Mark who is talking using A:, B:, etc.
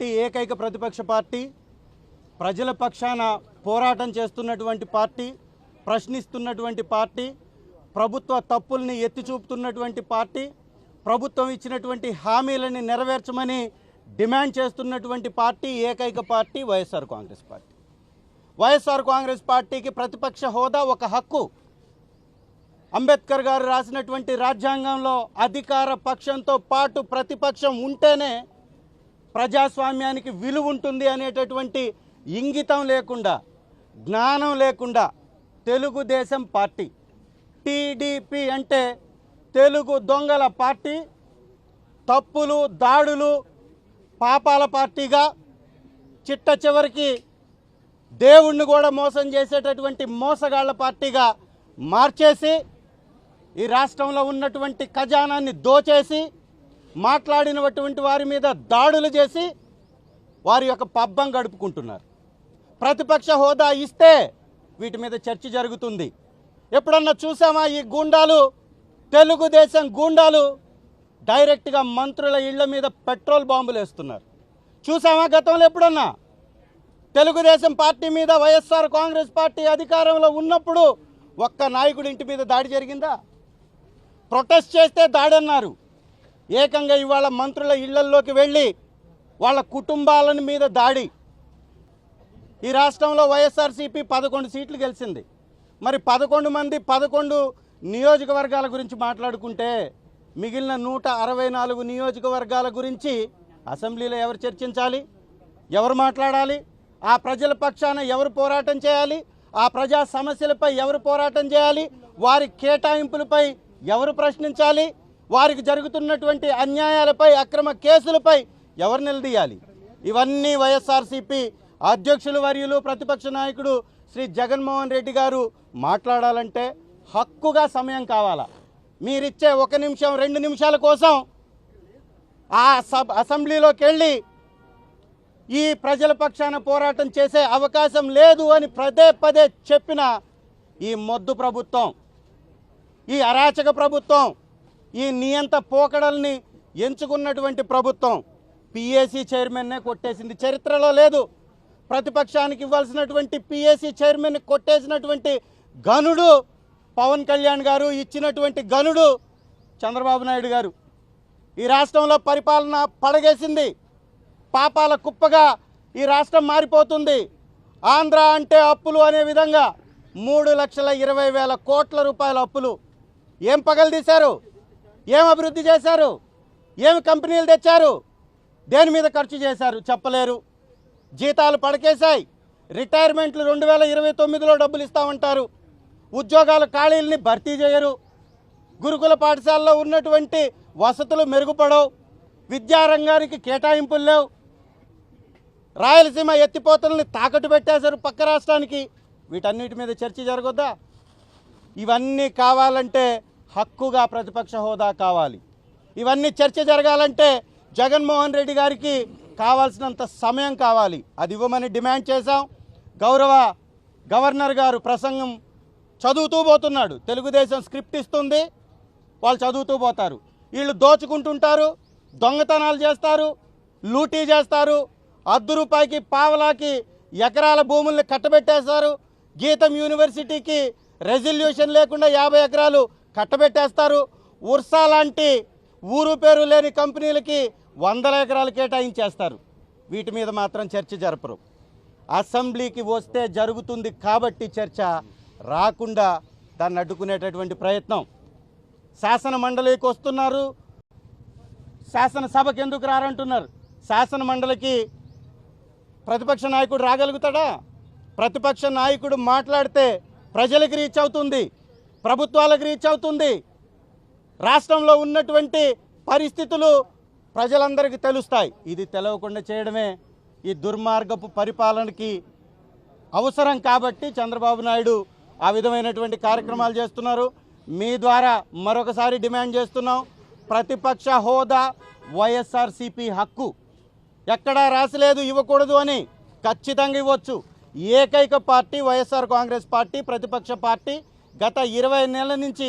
A: ఉన్నటువంటి ఏకైక ప్రతిపక్ష పార్టీ ప్రజల పక్షాన పోరాటం చేస్తున్నటువంటి పార్టీ ప్రశ్నిస్తున్నటువంటి పార్టీ ప్రభుత్వ తప్పుల్ని ఎత్తి చూపుతున్నటువంటి పార్టీ ప్రభుత్వం ఇచ్చినటువంటి హామీలని నెరవేర్చమని డిమాండ్ చేస్తున్నటువంటి పార్టీ ఏకైక పార్టీ వైఎస్ఆర్ కాంగ్రెస్ పార్టీ. వైఎస్ఆర్ కాంగ్రెస్ పార్టీకి ప్రతిపక్ష హోదా ఒక హక్కు. అంబేద్కర్ గారు రాసినటువంటి రాజ్యాంగంలో అధికార పక్షంతో పాటు ప్రతిపక్షం ఉంటేనే ప్రజాస్వామ్యానికి విలువ ఉంటుంది అనేటటువంటి ఇంగితం లేకుండా జ్ఞానం లేకుండా తెలుగుదేశం పార్టీ టీడీపీ అంటే తెలుగు దొంగల పార్టీ తప్పులు దాడులు పాపాల పార్టీగా చిట్ట చివరికి దేవుణ్ణి కూడా మోసం చేసేటటువంటి మోసగాళ్ళ పార్టీగా మార్చేసి ఈ రాష్ట్రంలో ఉన్నటువంటి ఖజానాన్ని దోచేసి మాట్లాడినటువంటి వారి మీద దాడులు చేసి వారి యొక్క పబ్బం గడుపుకుంటున్నారు. ప్రతిపక్ష హోదా ఇస్తే వీటి మీద చర్చ జరుగుతుంది. ఎప్పుడన్నా చూసామా ఈ గూండాలు? తెలుగుదేశం గూండాలు డైరెక్ట్గా మంత్రుల ఇళ్ళ మీద పెట్రోల్ బాంబులు వేస్తున్నారు. చూసామా గతంలో ఎప్పుడన్నా? తెలుగుదేశం పార్టీ మీద వైఎస్ఆర్ కాంగ్రెస్ పార్టీ అధికారంలో ఉన్నప్పుడు ఒక్క నాయకుడి ఇంటి మీద దాడి జరిగిందా? ప్రొటెస్ట్ చేస్తే దాడి అన్నారు ఏకంగా ఇవాళ మంత్రుల ఇళ్ళల్లోకి వెళ్ళి వాళ్ళ కుటుంబాల మీద దాడి. ఈ రాష్ట్రంలో వైఎస్ఆర్సీపీ పదకొండు సీట్లు గెలిచింది. మరి పదకొండు మంది పదకొండు నియోజకవర్గాల గురించి మాట్లాడుకుంటే మిగిలిన నూట అరవై నాలుగు నియోజకవర్గాల గురించి అసెంబ్లీలో ఎవరు చర్చించాలి? ఎవరు మాట్లాడాలి? ఆ ప్రజల పక్షాన ఎవరు పోరాటం చేయాలి? ఆ ప్రజా సమస్యలపై ఎవరు పోరాటం చేయాలి? వారి కేటాయింపులపై ఎవరు ప్రశ్నించాలి? వారికి జరుగుతున్నటువంటి అన్యాయాలపై అక్రమ కేసులపై ఎవరు నిలదీయాలి? ఇవన్నీ వైఎస్ఆర్సీపీ అధ్యక్షులు వర్యులు ప్రతిపక్ష నాయకుడు శ్రీ జగన్మోహన్ రెడ్డి గారు మాట్లాడాలంటే హక్కుగా సమయం కావాలా? మీరిచ్చే ఒక నిమిషం రెండు నిమిషాల కోసం ఆ సబ్ అసెంబ్లీలోకి వెళ్ళి ఈ ప్రజల పక్షాన పోరాటం చేసే అవకాశం లేదు అని పదే పదే చెప్పిన ఈ మొద్దు ప్రభుత్వం ఈ అరాచక ప్రభుత్వం ఈ నియంత పోకడల్ని ఎంచుకున్నటువంటి ప్రభుత్వం పిఏసీ చైర్మన్నే కొట్టేసింది. చరిత్రలో లేదు. ప్రతిపక్షానికి ఇవ్వాల్సినటువంటి పిఏసీ చైర్మన్ కొట్టేసినటువంటి గనుడు పవన్ కళ్యాణ్ గారు ఇచ్చినటువంటి గనుడు చంద్రబాబు నాయుడు గారు. ఈ రాష్ట్రంలో పరిపాలన పడగేసింది. పాపాల కుప్పగా ఈ రాష్ట్రం మారిపోతుంది. ఆంధ్ర అంటే అప్పులు అనే విధంగా మూడు లక్షల ఇరవై వేల కోట్ల రూపాయల అప్పులు. ఏం పగలు తీశారు? ఏం అభివృద్ధి చేశారు? ఏమి కంపెనీలు తెచ్చారు? దేని మీద ఖర్చు చేశారు? చెప్పలేరు. జీతాలు పడకేశాయి. రిటైర్మెంట్లు రెండు వేల ఇరవై తొమ్మిదిలో డబ్బులు ఇస్తామంటారు. ఉద్యోగాల ఖాళీలని భర్తీ చేయరు. గురుకుల పాఠశాలలో ఉన్నటువంటి వసతులు మెరుగుపడవు. విద్యారంగానికి కేటాయింపులు లేవు. రాయలసీమ ఎత్తిపోతలని తాకట్టు పెట్టేశారు పక్క రాష్ట్రానికి. వీటన్నిటి మీద చర్చ జరగొద్దా? ఇవన్నీ కావాలంటే హక్కుగా ప్రతిపక్ష హోదా కావాలి. ఇవన్నీ చర్చ జరగాలంటే జగన్మోహన్ రెడ్డి గారికి కావాల్సినంత సమయం కావాలి. అది ఇవ్వమని డిమాండ్ చేశాం. గౌరవ గవర్నర్ గారు ప్రసంగం చదువుతూ పోతున్నాడు. తెలుగుదేశం స్క్రిప్ట్ ఇస్తుంది. వాళ్ళు చదువుతూ పోతారు. వీళ్ళు దోచుకుంటుంటారు. దొంగతనాలు చేస్తారు. లూటీ చేస్తారు. అర్ధ రూపాయికి పావలాకి ఎకరాల భూముల్ని కట్టబెట్టేస్తారు. గీతం యూనివర్సిటీకి రెజల్యూషన్ లేకుండా యాభై ఎకరాలు కట్టబెట్టేస్తారు. ఉర్సా లాంటి ఊరు పేరు లేని కంపెనీలకి వందల ఎకరాలు కేటాయించేస్తారు. వీటి మీద మాత్రం చర్చ జరపరు. అసెంబ్లీకి వస్తే జరుగుతుంది కాబట్టి చర్చ రాకుండా దాన్ని అడ్డుకునేటటువంటి ప్రయత్నం. శాసన మండలికి వస్తున్నారు. శాసనసభకి ఎందుకు రారంటున్నారు? శాసన మండలికి ప్రతిపక్ష నాయకుడు రాగలుగుతాడా? ప్రతిపక్ష నాయకుడు మాట్లాడితే ప్రజలకు రీచ్ అవుతుంది. ప్రభుత్వాలకు రీచ్ అవుతుంది. రాష్ట్రంలో ఉన్నటువంటి పరిస్థితులు ప్రజలందరికీ తెలుస్తాయి. ఇది తెలవకుండా చేయడమే ఈ దుర్మార్గపు పరిపాలనకి అవసరం కాబట్టి చంద్రబాబు నాయుడు ఆ విధమైనటువంటి కార్యక్రమాలు చేస్తున్నారు. మీ ద్వారా మరొకసారి డిమాండ్ చేస్తున్నాం. ప్రతిపక్ష హోదా వైఎస్ఆర్సిపి హక్కు. ఎక్కడా రాసలేదు ఇవ్వకూడదు అని ఖచ్చితంగా ఇవ్వచ్చు. ఏకైక పార్టీ వైఎస్ఆర్ కాంగ్రెస్ పార్టీ ప్రతిపక్ష పార్టీ గత ఇరవై నెలల నుంచి